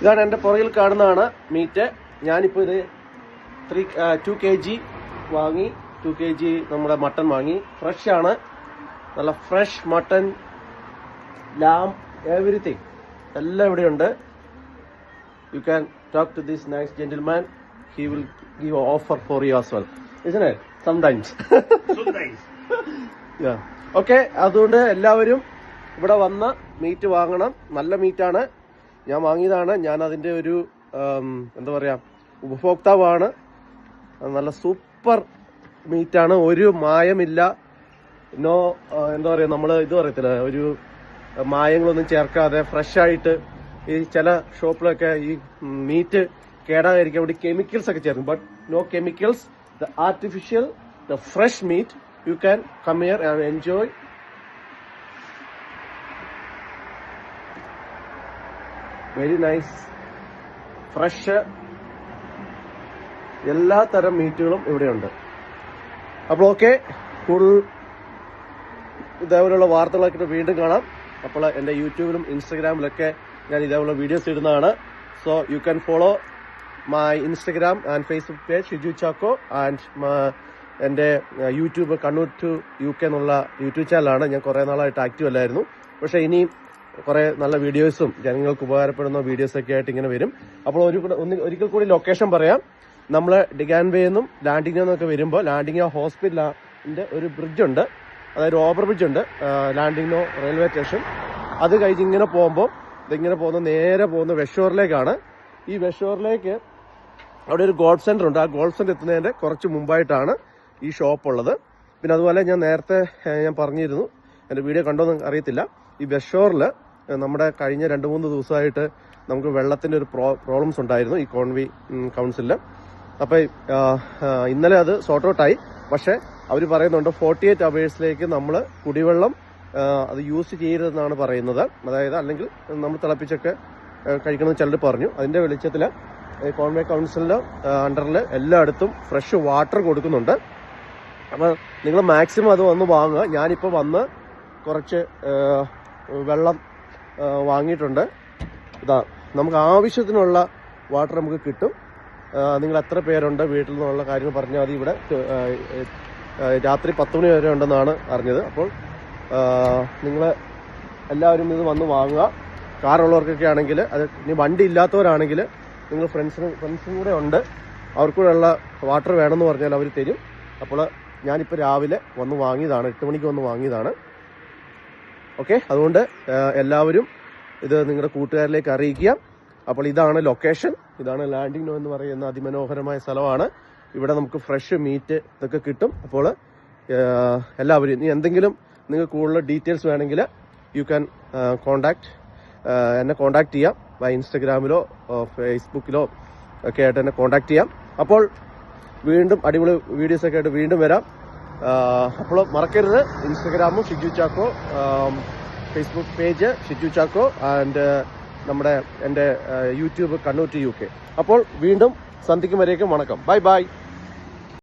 ഇതാണ് എന്റെ പുറകിൽ കാണുന്നതാണ് മീറ്റ്. ഞാനിപ്പോൾ ഇത് ത്രീ ടു കെ ജി വാങ്ങി ടു കെ ജി നമ്മുടെ മട്ടൺ വാങ്ങി. ഫ്രഷ് ആണ്. നല്ല ഫ്രഷ് മട്ടൺ ലാം എവരിത്തിങ് എല്ലാം ഇവിടെയുണ്ട്. You can talk to this nice gentleman he will give offer for you as well ഇസിനെ sometimes okay അതുകൊണ്ട് എല്ലാവരും ഇവിടെ വന്ന് മീറ്റ് വാങ്ങണം. നല്ല മീറ്റാണ് ഞാൻ വാങ്ങിയതാണ്. ഞാൻ അതിന്റെ ഒരു എന്താ പറയുക ഉപഭോക്താവാണ്. നല്ല സൂപ്പർ മീറ്റാണ്. ഒരു മായമില്ല. നോ എന്താ പറയുക നമ്മൾ ഇത് പറയത്തില്ല ഒരു മായങ്ങളൊന്നും ചേർക്കാതെ ഫ്രഷ് ആയിട്ട് ഈ ചില ഷോപ്പിലൊക്കെ ഈ മീറ്റ് കേടാകാതിരിക്കാൻ വേണ്ടി കെമിക്കൽസ് ഒക്കെ ചേർക്കും. But no chemicals the artificial the fresh meat you can come here and enjoy very nice fresh എല്ലാ തരം മീറ്റുകളും ഇവിടെയുണ്ട്. അപ്പോൾ ഓക്കെ കൂടുതൽ ഇതേപോലെയുള്ള വാർത്തകളൊക്കെ വീണ്ടും കാണാം. അപ്പോൾ എന്റെ യൂട്യൂബിലും ഇൻസ്റ്റഗ്രാമിലൊക്കെ ഞാൻ ഇതേപോലെ വീഡിയോസ് ഇടുന്നതാണ്. So you can follow my Instagram and Facebook page Shiju Chacko and എന്റെ YouTube Kannur to U K എന്നുള്ള യൂട്യൂബ് ചാനലാണ് ഞാൻ കുറേ നാളായിട്ട് ആക്റ്റീവ് അല്ലായിരുന്നു. പക്ഷേ ഇനിയും കുറേ നല്ല വീഡിയോസും ജനങ്ങൾക്ക് ഉപകാരപ്പെടുന്ന വീഡിയോസൊക്കെ ആയിട്ട് ഇങ്ങനെ വരും. അപ്പോൾ ഒരു ഒരിക്കൽ കൂടി ലൊക്കേഷൻ പറയാം. നമ്മൾ ഡിഗാൻവേ എന്നും ലാൻഡിങ്ങിൽ എന്നൊക്കെ വരുമ്പോൾ ലാൻഡിംഗ് ഹോസ്പിറ്റലിന്റെ ഒരു ബ്രിഡ്ജ് ഉണ്ട്. അതായത് ഓവർ ബ്രിഡ്ജ് ഉണ്ട്. ലാൻഡിങ്ങോ റെയിൽവേ സ്റ്റേഷൻ അത് കഴിഞ്ഞ് ഇങ്ങനെ പോകുമ്പോൾ ഇതിങ്ങനെ പോകുന്ന നേരെ പോകുന്ന വെഷോറിലേക്കാണ് ഈ വെഷോറിലേക്ക് അവിടെ ഒരു ഗോൾഫ് സെന്റർ ഉണ്ട്. ആ ഗോൾഫ് സെന്റർ എത്തുന്നതിന്റെ കുറച്ച് മുമ്പായിട്ടാണ് ഈ ഷോപ്പ് ഉള്ളത്. പിന്നെ അതുപോലെ ഞാൻ നേരത്തെ ഞാൻ പറഞ്ഞിരുന്നു. എന്റെ വീഡിയോ കണ്ടോന്ന് അറിയത്തില്ല. ഈ വെഷോറിൽ നമ്മുടെ കഴിഞ്ഞ രണ്ട് മൂന്ന് ദിവസമായിട്ട് നമുക്ക് വെള്ളത്തിന്റെ ഒരു പ്രോബ്ലംസ് ഉണ്ടായിരുന്നു ഈ കോൺവി കൗൺസിലിൽ അപ്പോൾ ഇന്നലെ അത് സോർട്ട് ഔട്ടായി പക്ഷേ അവർ പറയുന്നുണ്ട് ഫോർട്ടി എയ്റ്റ് അവേഴ്സിലേക്ക് നമ്മൾ കുടിവെള്ളം അത് യൂസ് ചെയ്യരുതെന്നാണ് പറയുന്നത്. അതായത് അല്ലെങ്കിൽ നമ്മൾ തിളപ്പിച്ചൊക്കെ കഴിക്കണമെന്ന് ചിലർ പറഞ്ഞു. അതിന്റെ വെളിച്ചത്തിൽ കോൺവേ കൗൺസിലിന്റെ അണ്ടറിൽ എല്ലായിടത്തും ഫ്രഷ് വാട്ടർ കൊടുക്കുന്നുണ്ട്. അപ്പം നിങ്ങൾ മാക്സിമം അത് വന്ന് വാങ്ങുക. ഞാനിപ്പോൾ വന്ന് കുറച്ച് വെള്ളം വാങ്ങിയിട്ടുണ്ട്. ഇതാ നമുക്ക് ആവശ്യത്തിനുള്ള വാട്ടർ നമുക്ക് കിട്ടും. നിങ്ങൾ എത്ര പേരുണ്ട് വീട്ടിൽ നിന്നുള്ള കാര്യങ്ങൾ പറഞ്ഞാൽ മതി ഇവിടെ. രാത്രി പത്ത് മണി വരെ ഉണ്ടെന്നാണ് അറിഞ്ഞത്. അപ്പോൾ നിങ്ങൾ എല്ലാവരും ഇത് വന്ന് വാങ്ങുക. കാറുള്ളവർക്കൊക്കെ ആണെങ്കിൽ അത് ഇനി വണ്ടി ഇല്ലാത്തവരാണെങ്കിൽ നിങ്ങൾ ഫ്രണ്ട്സിന് ഫ്രണ്ട്സും കൂടെ ഉണ്ട്. അവർക്കൂടെ ഉള്ള വാട്ടർ വേണമെന്ന് പറഞ്ഞാൽ അവർ തരും. അപ്പോൾ ഞാനിപ്പോൾ രാവിലെ വന്ന് വാങ്ങിയതാണ് എട്ട് മണിക്ക് വന്ന് വാങ്ങിയതാണ്. ഓക്കെ? അതുകൊണ്ട് എല്ലാവരും ഇത് നിങ്ങളുടെ കൂട്ടുകാരിലേക്ക് അറിയിക്കുക. അപ്പോൾ ഇതാണ് ലൊക്കേഷൻ ഇതാണ് ലാൻഡിംഗ് എന്ന് പറയുന്ന അതിമനോഹരമായ സ്ഥലമാണ്. ഇവിടെ നമുക്ക് ഫ്രഷ് മീറ്റ് ഇതൊക്കെ കിട്ടും. അപ്പോൾ എല്ലാവരും ഇനി എന്തെങ്കിലും നിങ്ങൾക്ക് കൂടുതൽ ഡീറ്റെയിൽസ് വേണമെങ്കിൽ യു ക്യാൻ കോണ്ടാക്ട് എന്നെ കോണ്ടാക്ട് ചെയ്യാം. ബൈ ഇൻസ്റ്റഗ്രാമിലോ ഫേസ്ബുക്കിലോ ഒക്കെ ആയിട്ട് എന്നെ കോണ്ടാക്ട് ചെയ്യാം. അപ്പോൾ വീണ്ടും അടിപൊളി വീഡിയോസൊക്കെ ആയിട്ട് വീണ്ടും വരാം. അപ്പോൾ മറക്കരുത്. ഇൻസ്റ്റഗ്രാമും Shiju Chacko Facebook page Shiju Chacko and നമ്മുടെ എന്റെ YouTube Kannur to U K അപ്പോൾ വീണ്ടും സന്ധിക്കും വരേക്കും വണക്കം. Bye bye